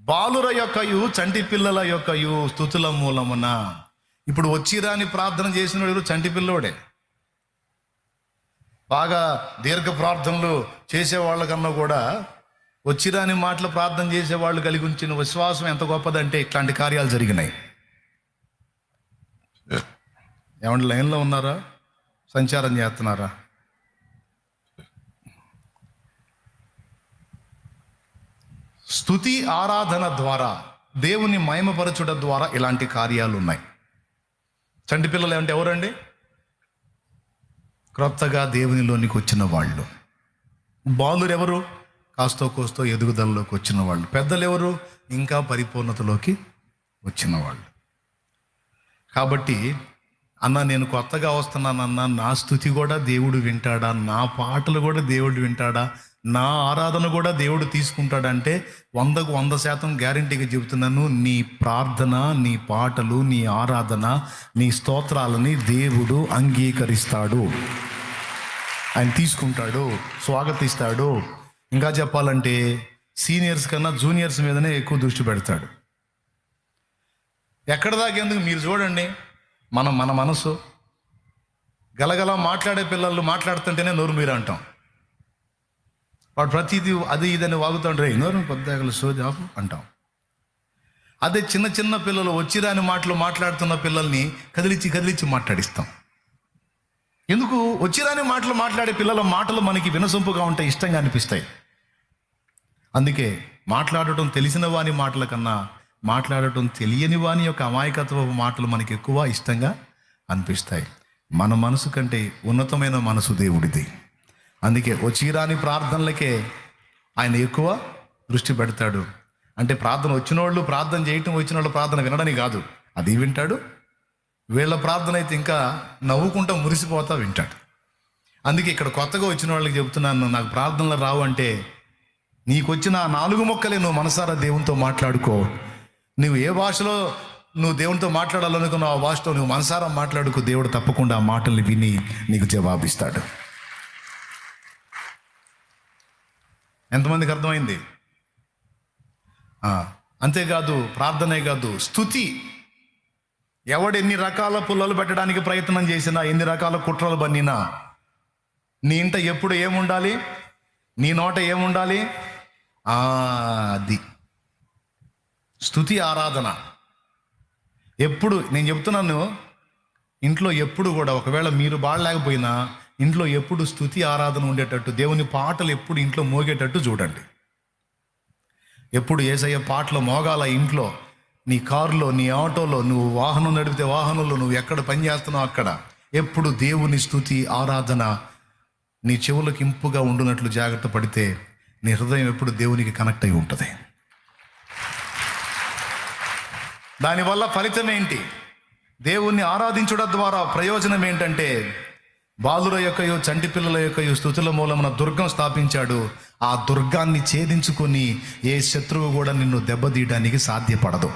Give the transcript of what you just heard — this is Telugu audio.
బాలుర యొక్కయు చంటి పిల్లల యొక్కయు స్థుతుల మూలమున. ఇప్పుడు వచ్చిరాని ప్రార్థన చేసిన వాడు చంటి పిల్లోడే. బాగా దీర్ఘ ప్రార్థనలు చేసేవాళ్ళ కన్నా కూడా వచ్చిరాని మాటలు ప్రార్థన చేసేవాళ్ళు కలిగి ఉంచిన విశ్వాసం ఎంత గొప్పదంటే ఇట్లాంటి కార్యాలు జరిగినాయి. ఏమంటే లైన్లో ఉన్నారా? సంచారం చేస్తున్నారా? స్థుతి ఆరాధన ద్వారా దేవుని మయమపరచుట ద్వారా ఇలాంటి కార్యాలు ఉన్నాయి చంటి పిల్లలు ఏమంటే ఎవరండి? క్రొత్తగా దేవునిలోనికి వచ్చిన వాళ్ళు. బాలురు ఎవరు కాస్తో కోస్తో ఎదుగుదలలోకి వచ్చిన వాళ్ళు. పెద్దలు ఎవరు ఇంకా పరిపూర్ణతలోకి వచ్చిన వాళ్ళు. కాబట్టి అన్న నేను కొత్తగా వస్తున్నానన్న నా స్థుతి కూడా దేవుడు వింటాడా? నా పాటలు కూడా దేవుడు వింటాడా? నా ఆరాధన కూడా దేవుడు తీసుకుంటాడంటే వందకు వంద శాతం గ్యారంటీగా చెబుతున్నాను నీ ప్రార్థన నీ పాటలు నీ ఆరాధన నీ స్తోత్రాలని దేవుడు అంగీకరిస్తాడు. ఆయన తీసుకుంటాడు స్వాగతిస్తాడు. ఇంకా చెప్పాలంటే సీనియర్స్ కన్నా జూనియర్స్ మీదనే ఎక్కువ దృష్టి పెడతాడు. ఎక్కడ దాకేందుకు మీరు చూడండి మనం మన మనసు. గలగల మాట్లాడే పిల్లలు మాట్లాడుతుంటేనే నోరు మీరు అంటాం వాడు ప్రతిదీ అది ఇదని వాగుతుంటే నోరు పొద్దాగల సోది ఆపు అంటాం. అదే చిన్న చిన్న పిల్లలు వచ్చిరాని మాటలు మాట్లాడుతున్న పిల్లల్ని కదిలించి కదిలించి మాట్లాడిస్తాం. ఎందుకు? వచ్చిరాని మాటలు మాట్లాడే పిల్లల మాటలు మనకి వినసొంపుగా ఉంటాయి ఇష్టంగా అనిపిస్తాయి. అందుకే మాట్లాడటం తెలిసిన వాని మాటల కన్నా మాట్లాడటం తెలియని వాని యొక్క అమాయకత్వ మాటలు మనకి ఎక్కువ ఇష్టంగా అనిపిస్తాయి. మన మనసు కంటే ఉన్నతమైన మనసు దేవుడిది. అందుకే వచ్చిరాని ప్రార్థనలకే ఆయన ఎక్కువ దృష్టి పెడతాడు. అంటే ప్రార్థన వచ్చిన వాళ్ళు ప్రార్థన చేయటం వచ్చిన వాళ్ళు ప్రార్థన వినడని కాదు. అది వింటాడు. వీళ్ళ ప్రార్థన అయితే ఇంకా నవ్వుకుంటా మురిసిపోతా వింటాడు. అందుకే ఇక్కడ కొత్తగా వచ్చిన వాళ్ళకి చెబుతున్నాను నాకు ప్రార్థనలు రావు అంటే నీకు వచ్చిన నాలుగు మొక్కలే నువ్వు మనసారా దేవునితో మాట్లాడుకో. నువ్వు ఏ భాషలో నువ్వు దేవునితో మాట్లాడాలనుకున్నావు ఆ భాషతో నువ్వు మనసారా మాట్లాడుకో. దేవుడు తప్పకుండా ఆ మాటల్ని విని నీకు జవాబిస్తాడు. ఎంతమందికి అర్థమైంది? అంతేకాదు ప్రార్థనే కాదు స్థుతి ఎవడు ఎన్ని రకాల పుల్లలు పెట్టడానికి ప్రయత్నం చేసినా ఎన్ని రకాల కుట్రలు బన్నినా నీ ఇంట ఎప్పుడు ఏముండాలి? నీ నోట ఏముండాలి? ఆ, అది. స్థుతి ఆరాధన. ఎప్పుడు నేను చెప్తున్నాను ఇంట్లో ఎప్పుడు కూడా ఒకవేళ మీరు బాడలేకపోయినా ఇంట్లో ఎప్పుడు స్థుతి ఆరాధన ఉండేటట్టు దేవుని పాటలు ఎప్పుడు ఇంట్లో మోగేటట్టు చూడండి. ఎప్పుడు ఏసయ్య పాటలు మోగాల ఇంట్లో నీ కారులో నీ ఆటోలో నువ్వు వాహనం నడిపితే వాహనంలో నువ్వు ఎక్కడ పని చేస్తున్నావు అక్కడ? ఎప్పుడు దేవుని స్థుతి ఆరాధన నీ చెవులకు ఇంపుగా ఉండునట్లు జాగ్రత్త పడితే నీ హృదయం ఎప్పుడు దేవునికి కనెక్ట్ అయి ఉంటుంది. దానివల్ల ఫలితం ఏంటి? దేవుణ్ణి ఆరాధించడం ద్వారా ప్రయోజనం ఏంటంటే బాలుర యొక్కయో చంటి పిల్లల యొక్కయో స్థుతుల మూలమున దుర్గం స్థాపించాడు. ఆ దుర్గాన్ని ఛేదించుకొని ఏ శత్రువు కూడా నిన్ను దెబ్బతీయడానికి సాధ్యపడదు.